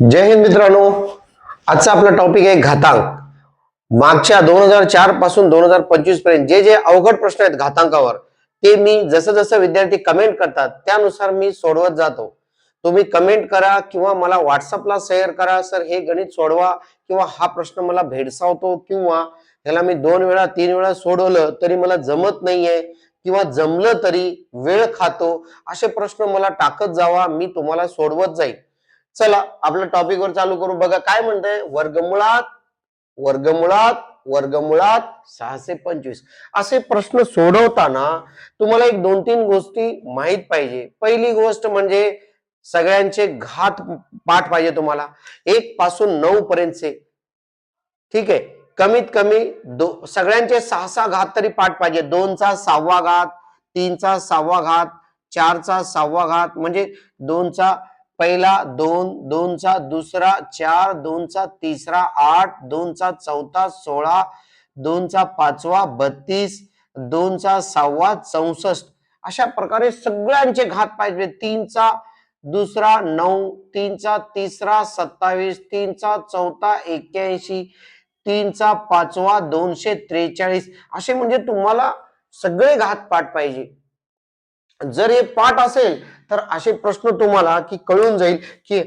जय हिंद मित्रांनो आजचा आपला टॉपिक आहे घातांक. मागच्या दोन हजार चारपासून दोन हजार पंचवीसपर्यंत जे जे अवघड प्रश्न आहेत घातांकावर ते मी जसं जसं विद्यार्थी कमेंट करतात त्यानुसार मी सोडवत जातो. तुम्ही कमेंट करा किंवा मला व्हॉट्सअपला शेअर करा सर हे गणित सोडवा किंवा हा प्रश्न मला भेडसावतो किंवा त्याला मी दोन वेळा तीन वेळा सोडवलं तरी मला जमत नाहीये किंवा जमलं तरी वेळ खातो असे प्रश्न मला टाकत जावा मी तुम्हाला सोडवत जाईल चला आपल्या टॉपिकवर चालू करू. बघा काय म्हणतंय? वर्गमुळात वर्गमुळात वर्गमुळात सहाशे पंचवीस. असे प्रश्न सोडवताना तुम्हाला एक दोन तीन गोष्टी माहीत पाहिजे. पहिली गोष्ट म्हणजे सगळ्यांचे घात पाठ पाहिजे तुम्हाला. एक पासून नऊ पर्यंतचे. ठीक आहे? कमीत कमी दो सगळ्यांचे सहा सहा घात तरी पाठ पाहिजे. दोनचा सहावा घात तीनचा सहावा घात चारचा सहावा घात म्हणजे दोनचा पहिला दोन दोनचा दुसरा चार दोनचा तिसरा आठ दोनचा चौथा सोळा दोनचा पाचवा बत्तीस दोनचा सहावा चौसष्ट. अशा प्रकारे सगळ्यांचे घात पाहिजे. तीनचा दुसरा नऊ तीनचा तिसरा सत्तावीस तीनचा चौथा एक्क्याऐंशी तीनचा पाचवा दोनशे त्रेचाळीस. असे म्हणजे तुम्हाला सगळे घात पाठ पाहिजे. जर हे पाठ असेल तर असे प्रश्न तुम्हाला की कळून जाईल की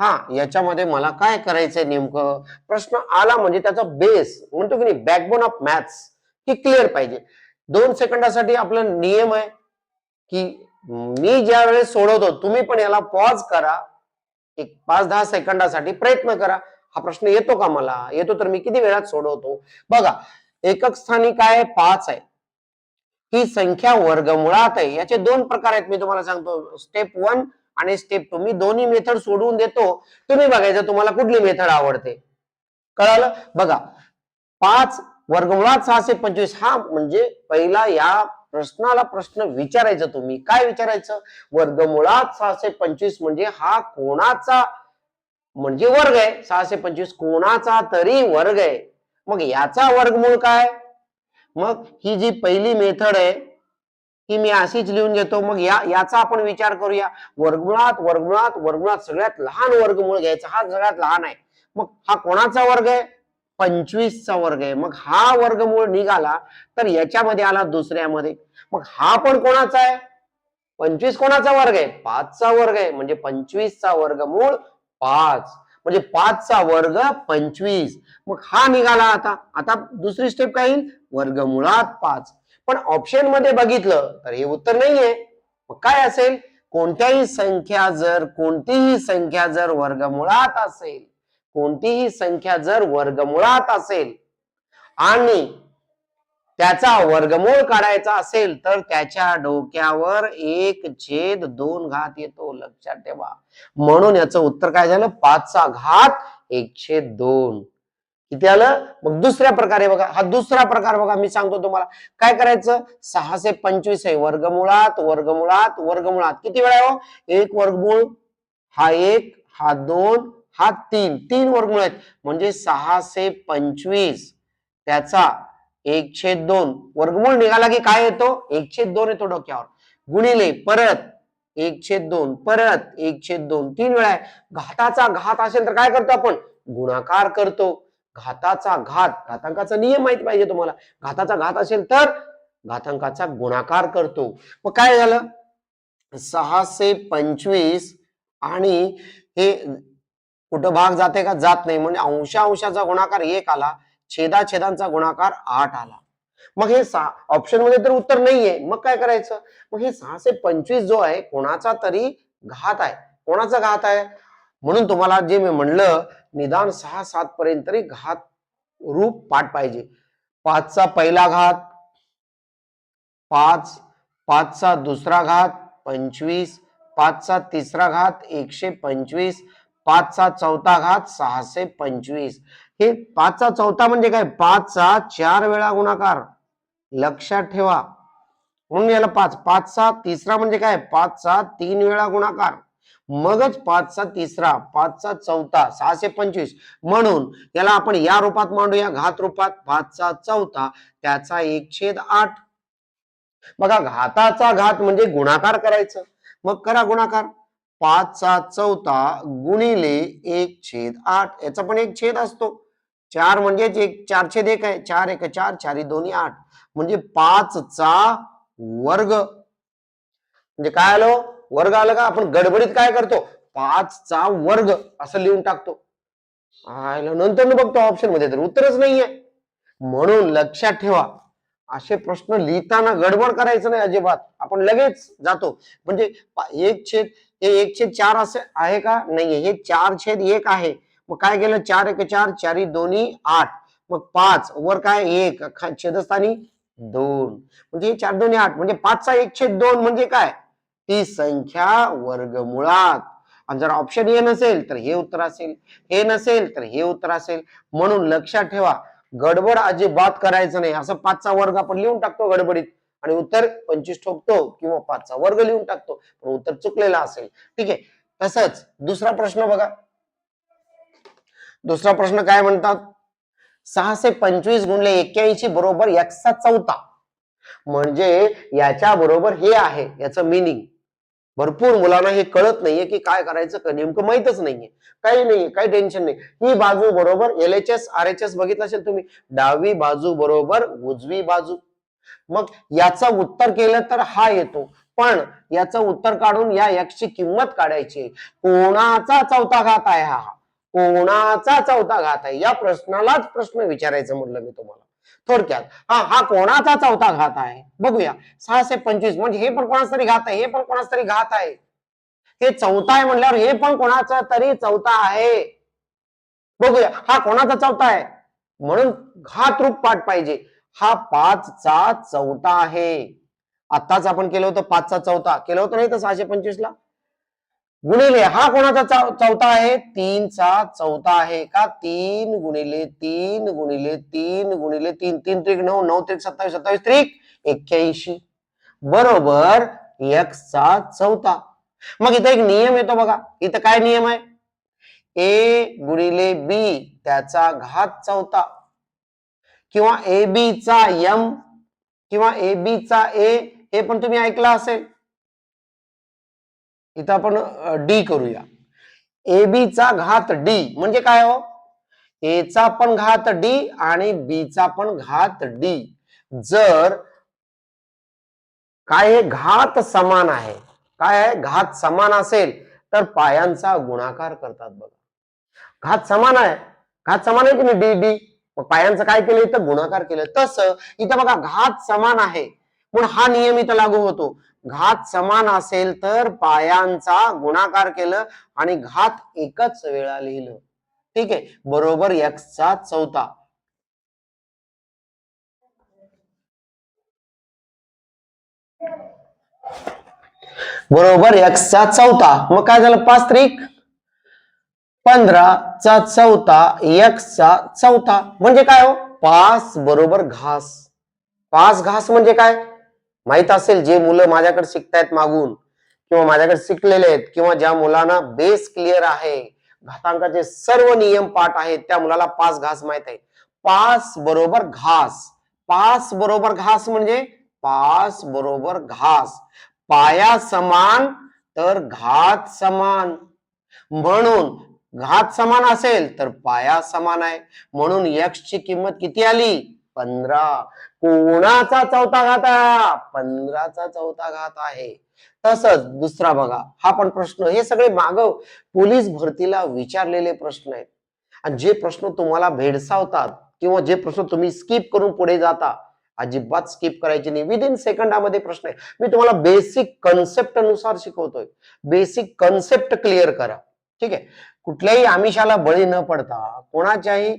हा याच्यामध्ये मला काय करायचंय नेमकं? प्रश्न आला म्हणजे त्याचा बेस म्हणतो की नाही बॅकबोन ऑफ मॅथ्स की क्लिअर पाहिजे. दोन सेकंदासाठी आपला नियम आहे की मी ज्या वेळेस सोडवतो तुम्ही पण याला पॉज करा. एक पाच दहा सेकंदासाठी प्रयत्न करा. हा प्रश्न येतो का मला? येतो तर मी किती वेळात सोडवतो? बघा एकक स्थानी काय पाच आहे. ही संख्या वर्गमुळात आहे. याचे दोन प्रकार आहेत मी तुम्हाला सांगतो. स्टेप वन आणि स्टेप टू मी दोन्ही मेथड सोडवून देतो. तुम्ही बघायचं तुम्हाला कुठली मेथड आवडते? कळालं? बघा. पाच वर्गमुळात सहाशे पंचवीस. हा म्हणजे पहिला या प्रश्नाला प्रश्न विचारायचं तुम्ही. काय विचारायचं? वर्गमुळात सहाशे पंचवीस म्हणजे हा कोणाचा? म्हणजे वर्ग आहे. सहाशे पंचवीस कोणाचा तरी वर्ग आहे. मग याचा वर्गमूळ काय? मग ही जी पहिली मेथड आहे ही मी अशीच लिहून घेतो. मग या याचा आपण विचार करूया. वर्गमुळात वर्गमुळात वर्गमुळात सगळ्यात लहान वर्गमूळ घ्यायचा. हा सगळ्यात लहान आहे. मग हा कोणाचा वर्ग आहे? पंचवीसचा वर्ग आहे. मग हा वर्गमूळ निघाला तर याच्यामध्ये आला दुसऱ्यामध्ये. मग हा पण कोणाचा आहे? पंचवीस कोणाचा वर्ग आहे? पाचचा वर्ग आहे. म्हणजे पंचवीसचा वर्गमूळ पाच. म्हणजे पाचचा वर्ग पंचवीस. मग हा निघाला आता. आता दुसरी स्टेप काय येईल? वर्गमुळात पाच. पण ऑप्शनमध्ये बघितलं तर हे उत्तर नाहीये. मग काय असेल? कोणत्याही संख्या जर कोणतीही संख्या जर वर्गमुळात असेल कोणतीही संख्या जर वर्गमुळात असेल आणि त्याचा वर्गमूळ काढायचा असेल तर त्याच्या डोक्यावर एक छेद दोन घात येतो. लक्षात ठेवा. म्हणून याचं उत्तर काय झालं? पाचचा घात एक छेद दोन. किती आलं? मग दुसऱ्या प्रकारे बघा. हा दुसरा प्रकार बघा मी सांगतो तुम्हाला. काय करायचं? सहाशे पंचवीस आहे वर्गमुळात वर्गमुळात वर्गमुळात. किती वेळा हो? एक वर्गमूळ हा एक हा दोन हा तीन. तीन वर्गमूळ आहेत. म्हणजे सहाशे पंचवीस. त्याचा एक छेद दोन. वर्गमूळ निघाला की काय येतो? एक छेद दोन येतो डोक्यावर. गुणिले परत एक छेद दोन परत एक छेद दोन. तीन वेळा आहे. घाताचा घात असेल तर काय करतो आपण? गुणाकार करतो. घाताचा घात. घातांकाचा नियम माहिती पाहिजे तुम्हाला. घाताचा घात असेल तर घातांकाचा गुणाकार करतो. मग काय झालं? सहाशे पंचवीस आणि हे कुठं भाग जाते का? जात नाही. म्हणजे अंशा अंशाचा गुणाकार एक आला. छेदा छेदांचा गुणाकार आठ आला. मग हे ऑप्शनमध्ये तर उत्तर नाहीये. मग काय करायचं? मग हे सहाशे पंचवीस जो आहे कोणाचा तरी घात आहे. कोणाचा घात आहे? म्हणून तुम्हाला जे मी म्हणलं निदान सहा सात पर्यंत तरी घात रूप पाठ पाहिजे. पाचचा पहिला घात पाच पाचचा दुसरा घात पंचवीस पाचचा तिसरा घात एकशे पंचवीस पाचचा चौथा घात सहाशे पंचवीस. हे पाचचा चौथा म्हणजे काय? पाचचा चार वेळा गुणाकार. लक्षात ठेवा. म्हणून याला पाच. पाचचा तिसरा म्हणजे काय? पाचचा तीन वेळा गुणाकार. मगच पाचचा तिसरा पाचचा चौथा सहाशे पंचवीस. म्हणून याला आपण या रूपात मांडूया. घात रूपात पाचचा चौथा त्याचा एक छेद आठ. बघा घाताचा घात म्हणजे गुणाकार करायचं. मग करा गुणाकार. पाचचा चौथा गुणिले एक छेद आठ. याचा पण एक छेद असतो. चार म्हणजेच एक चार छेद एक आहे. चार एक चार चारी दोन्ही आठ. म्हणजे पाचचा वर्ग. म्हणजे काय आलो? वर्ग आलं का? आपण गडबडीत काय करतो? पाचचा वर्ग असं लिहून टाकतो. नंतर नंतर बघतो ऑप्शनमध्ये. तर उत्तरच नाहीये. म्हणून लक्षात ठेवा. असे प्रश्न लिहिताना गडबड करायचं नाही अजिबात. आपण लगेच जातो. म्हणजे एक छेद हे एक छेद चार असे आहे का? नाही हे चार छेद एक आहे. मग काय केलं? चार एक चार चारी दोन्ही आठ. मग पाच वर काय? एक. छेदस्थानी दोन. म्हणजे हे चार दोन्ही आठ. म्हणजे पाचचा एक छेद दोन म्हणजे काय? ती संख्या वर्गमुळात. आणि जर ऑप्शन हे नसेल तर हे उत्तर असेल. हे नसेल तर हे उत्तर असेल. म्हणून लक्षात ठेवा. गडबड अजिबात करायचं नाही. असं पाचचा वर्ग आपण लिहून टाकतो गडबडीत. आणि उत्तर पंचवीस ठोकतो किंवा पाचचा वर्ग लिहून टाकतो पण उत्तर चुकलेला असेल. ठीक आहे तसंच दुसरा प्रश्न बघा. दुसरा प्रश्न काय म्हणतात? सहाशे पंचवीस गुणले एक्क्याऐंशी बरोबर एकचा चौथा. म्हणजे याच्या बरोबर हे आहे याचं मिनिंग भरपूर मुलांना हे कळत नाहीये की काय करायचं नेमकं माहितच नाहीये. काही नाहीये काही टेन्शन नाही. ही बाजू बरोबर L H S R H S बघितलं असेल तुम्ही. डावी बाजू बरोबर उजवी बाजू. मग याचं उत्तर केलं तर हा येतो. पण याचं उत्तर काढून या यक्षची किंमत काढायची. कोणाचा चौथा घात आहे हा? कोणाचा चौथा घात आहे? या प्रश्नालाच प्रश्न विचारायचं म्हटलं मी तुम्हाला. थोडक्यात हा हा कोणाचा चौथा घात आहे? बघूया. सहाशे पंचवीस म्हणजे हे पण कोणाचा तरी घात आहे हे पण कोणाचा तरी घात आहे. हे चौथा आहे म्हणल्यावर हे पण कोणाचा तरी चौथा आहे. बघूया हा कोणाचा चौथा आहे? म्हणून घात रूप पाठ पाहिजे. हा पाचचा चौथा आहे. आताच आपण केलं होतं पाचचा चौथा. केलं होतं नाही तर सहाशे पंचवीस ला? गुणिले हा कोणाचा चौथा आहे? तीनचा चौथा आहे का? तीन गुणिले तीन गुणिले तीन गुणिले तीन. तीन त्रिक नऊ नऊ त्रिक सत्तावीस सत्तावीस त्रिक एक्क्याऐंशी. बरोबर एक्सचा चौथा. मग इथं एक नियम येतो बघा. इथं काय नियम आहे? ए गुणिले बी त्याचा घात चौथा. किंवा ए बी चा यम किंवा ए बी चा ए हे पण तुम्ही ऐकलं असेल. इथं आपण डी करूया. ए बी चा घात डी म्हणजे काय हो? ए चा पण घात डी आणि बी चा पण घात डी जर काय हे घात समान आहे काय आहे? घात समान असेल तर पायांचा गुणाकार करतात बघा. घात समान आहे. घात समान आहे की नाही? डी डी मग पायांचं काय केलं? इथं गुणाकार केलं. तसं इथं बघा घात समान आहे. पण हा नियम इथं लागू होतो. घात समान असेल तर पायांचा गुणाकार केलं आणि घात एकच वेळा लिहिलं. ठीक आहे? बरोबर एक्सचा चौथा. बरोबर एक्सचा चौथा. मग काय झालं? पाच त्रिक? पंधराचा चौथा एकचा चौथा. म्हणजे काय हो? पाच बरोबर घास. पाच घास म्हणजे काय? माहीत असेल जे मुलं माझ्याकडे शिकतायत मागून किंवा माझ्याकडे शिकलेले आहेत किंवा ज्या मुलांना बेस क्लिअर आहे घातांकाचे सर्व नियम पाठ आहेत त्या मुलाला पाच घास माहीत आहे. पाच बरोबर घास. पाच बरोबर घास म्हणजे पाच बरोबर घास. पाया समान तर घात समान. म्हणून घात समान असेल तर पाया समान आहे. म्हणून यक्ष ची किंमत किती आली? पंधरा. कोणाचा चौथा घात आहे? पंधराचा चौथा घात आहे. तसंच दुसरा बघा. हा पण प्रश्न हे सगळे माग पोलीस भरतीला विचारलेले प्रश्न आहेत. आणि जे प्रश्न तुम्हाला भेडसावतात किंवा जे प्रश्न तुम्ही स्किप करून पुढे जाता अजिबात स्किप करायचे नाही. विदिन सेकंडामध्ये प्रश्न आहे. मी तुम्हाला बेसिक कन्सेप्टनुसार शिकवतोय. बेसिक कन्सेप्ट क्लिअर करा. ठीक आहे. कुठल्याही आमिषाला बळी न पडता कोणाच्याही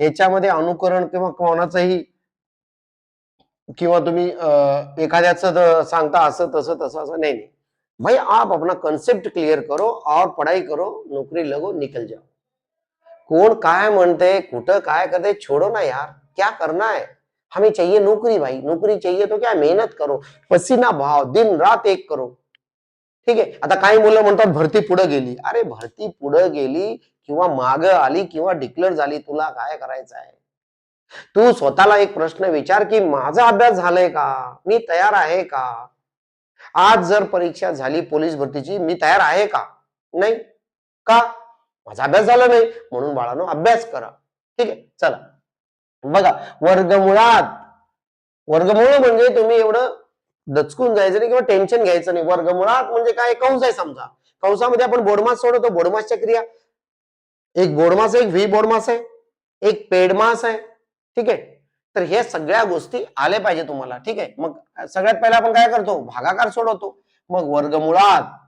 ह्याच्यामध्ये अनुकरण किंवा कोणाचंही किंवा तुम्ही एखाद्याच एखाद्याचं सांगता असं तसं तसं असं नाही नाही. भाई आप अपना कन्सेप्ट क्लिअर करो और पढ़ाई करो नोकरी लगो निकल जाओ. कोण काय म्हणते कुठं काय करते छोड़ो ना यार. क्या करना है? हमें चाहिए नोकरी भाई. नोकरी चाहिए तो क्या? मेहनत करो. पसीना भाव दिन रात एक करो. ठीक आहे? आता काही मुलं म्हणतात भरती पुढे गेली. अरे भरती पुढे गेली किंवा माग आली किंवा डिक्लेअर झाली तुला काय करायचं आहे? तू स्वतःला एक प्रश्न विचार की माझा अभ्यास झालाय का? मी तयार आहे का? आज जर परीक्षा झाली पोलीस भरतीची मी तयार आहे का? नाही. का? माझा अभ्यास झाला नाही. म्हणून बाळांनो अभ्यास करा. ठीक आहे? चला. बघा वर्गमुळात वर्गमुळ म्हणजे तुम्ही एवढं दचकून जायचं नाही किंवा टेन्शन घ्यायचं नाही. वर्गमुळात म्हणजे काय? कंस आहे समजा. कंसामध्ये आपण बोडमास सोडवतो बोडमासच्या क्रिया. एक बोडमास आहे एक व्ही बोडमास आहे एक पेडमास आहे. ठीक आहे? तर हे सगळ्या गोष्टी आल्या पाहिजे तुम्हाला. ठीक आहे? मग सगळ्यात पहिला आपण काय करतो? भागाकार सोडवतो. मग वर्गमुळात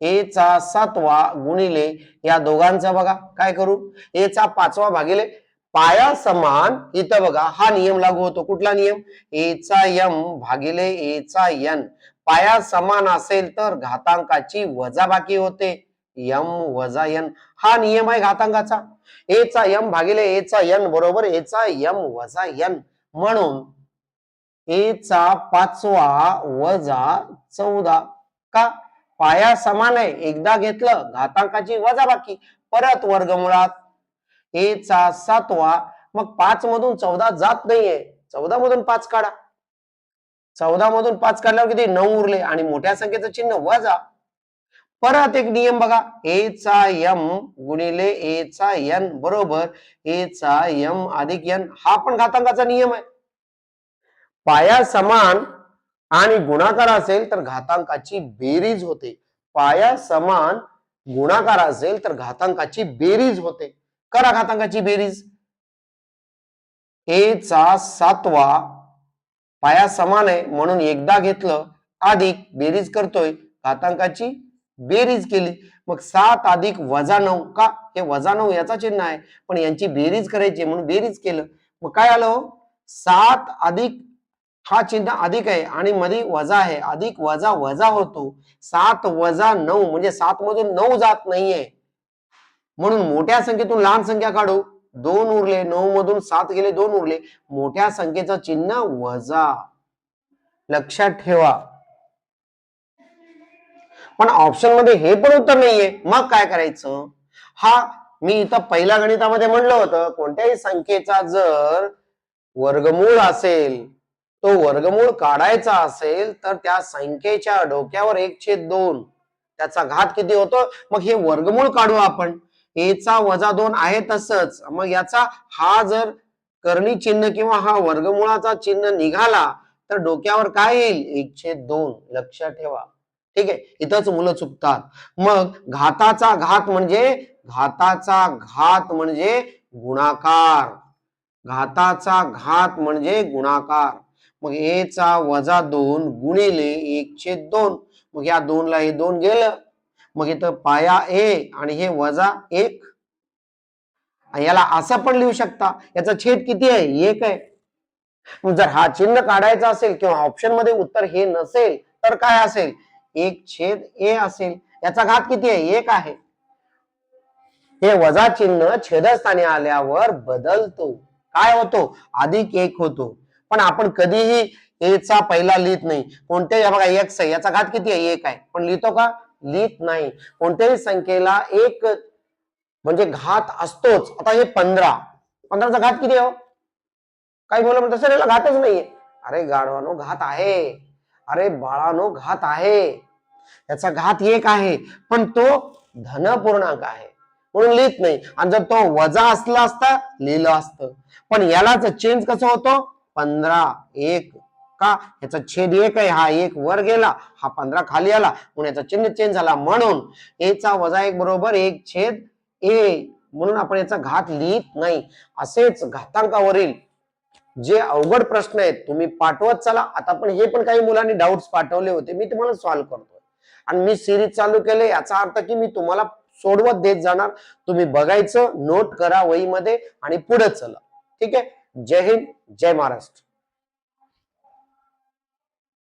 ए चा सातवा गुणिले या दोघांचा बघा. काय करू? ए चा पाचवा भागिले पाया समान. इथं बघा हा नियम लागू होतो. कुठला नियम? ए चा यम भागिले ए चा यन. पाया समान असेल तर घातांकाची वजाबाकी होते. यम वजा यन. हा नियम आहे घातांकाचा. ए चा यम भागिले ए चा यन बरोबर ए चा यम वजा यन. म्हणून ए चा पाचवा वजा चौदा. का? पाया समान आहे. एकदा घेतलं घातांकाची वजाबाकी परत वर्गमुळात ए चा सातवा मग पाच मधून चौदा जात नाहीये. चौदा मधून पाच काढा. चौदा मधून पाच काढल्यावर किती? नऊ उरले. आणि मोठ्या संख्येचं चिन्ह वजा. परत एक नियम बघा. ए चा यम गुणिले ए चा यन बरोबर. ए चा यम अधिक यन. हा पण घातांकाचा नियम आहे. पाया समान आणि गुणाकार असेल तर घातांकाची बेरीज होते. पाया समान गुणाकार असेल तर घातांकाची बेरीज होते. करा घातांकाची बेरीज. ए चा सातवा पाया समान आहे म्हणून एकदा घेतलं अधिक बेरीज करतोय. घातांकाची बेरीज केली. मग सात अधिक वजा नऊ का? हे वजा नऊ याचा चिन्ह आहे. पण यांची बेरीज करायची म्हणून बेरीज केलं. मग काय आलं हो? सात अधिक हा चिन्ह अधिक आहे आणि मध्ये वजा आहे. अधिक वजा वजा होतो. सात वजा नऊ म्हणजे सात मधून नऊ जात नाहीये. म्हणून मोठ्या संख्येतून लहान संख्या काढू. दोन उरले नऊ मधून सात गेले दोन उरले. मोठ्या संख्येचं चिन्ह वजा. लक्षात ठेवा. पण ऑप्शनमध्ये हे पण उत्तर नाहीये. मग काय करायचं? हा मी इथं पहिल्या गणितामध्ये म्हणलं होतं कोणत्याही संख्येचा जर वर्गमूळ असेल तो वर्गमूळ काढायचा असेल तर त्या संख्येच्या डोक्यावर एक छेद दोन. त्याचा घात किती होतो? मग हे वर्गमूळ काढू आपण. एचा वजा दोन आहे तसंच. मग याचा हा जर करणी चिन्ह किंवा हा वर्गमुळाचा चिन्ह निघाला तर डोक्यावर काय येईल? एकशे दोन. लक्षात ठेवा. ठीक आहे? इथंच मुलं चुकतात. मग घाताचा घात म्हणजे घाताचा घात म्हणजे गुणाकार. घाताचा घात म्हणजे गुणाकार. मग ए चा वजा दोन गुणिले एकशे दोन. मग या दोनला हे दोन गेलं. मग इथं पाया ए आणि हे वजा एक. आणि याला असं पण लिहू शकता याचा छेद किती आहे? एक आहे. जर हा चिन्ह काढायचा असेल किंवा ऑप्शनमध्ये उत्तर हे नसेल तर काय असेल? एक छेद ए असेल. याचा घात किती आहे? एक आहे. हे वजा चिन्ह छेदस्थानी आल्यावर बदलतो. काय होतो? अधिक एक होतो. पण आपण कधीही एचा पहिला लिहित नाही. कोणत्याही बघा एक्स आहे. याचा घात किती आहे? एक आहे. पण लिहितो का? लिहित नाही. कोणत्याही संख्येला एक म्हणजे घात असतोच. आता हे पंधरा. पंधराचा घात किती हो? काही बोला म्हणतो सर याला घातच नाहीये. अरे गाढवानो घात आहे. अरे बाळानो घात आहे. याचा घात एक आहे पण तो धनपूर्णांक आहे. म्हणून लिहित नाही. आणि जर तो वजा असला असता लिहिलं असतं. पण यालाच चेंज कसं होतो? पंधरा. एक. का? याचा छेद एक आहे. हा एक वर गेला हा पंधरा खाली आला. म्हणून याचा चिन्ह चेंज झाला. म्हणून ए चा वजा एक बरोबर एक छेद ए म्हणून आपण याचा घात लिहित नाही. असेच घातांकावरील जे अवघड प्रश्न आहेत तुम्ही पाठवत चला. आता पण हे पण काही मुलांनी डाऊट्स पाठवले होते. मी तुम्हाला सॉल्व्ह करतोय. आणि मी सिरीज चालू केले याचा अर्थ की मी तुम्हाला सोडवत देत जाणार. तुम्ही बघायचं नोट करा वहीमध्ये आणि पुढे चला. ठीक आहे? जय हिंद जय महाराष्ट्र.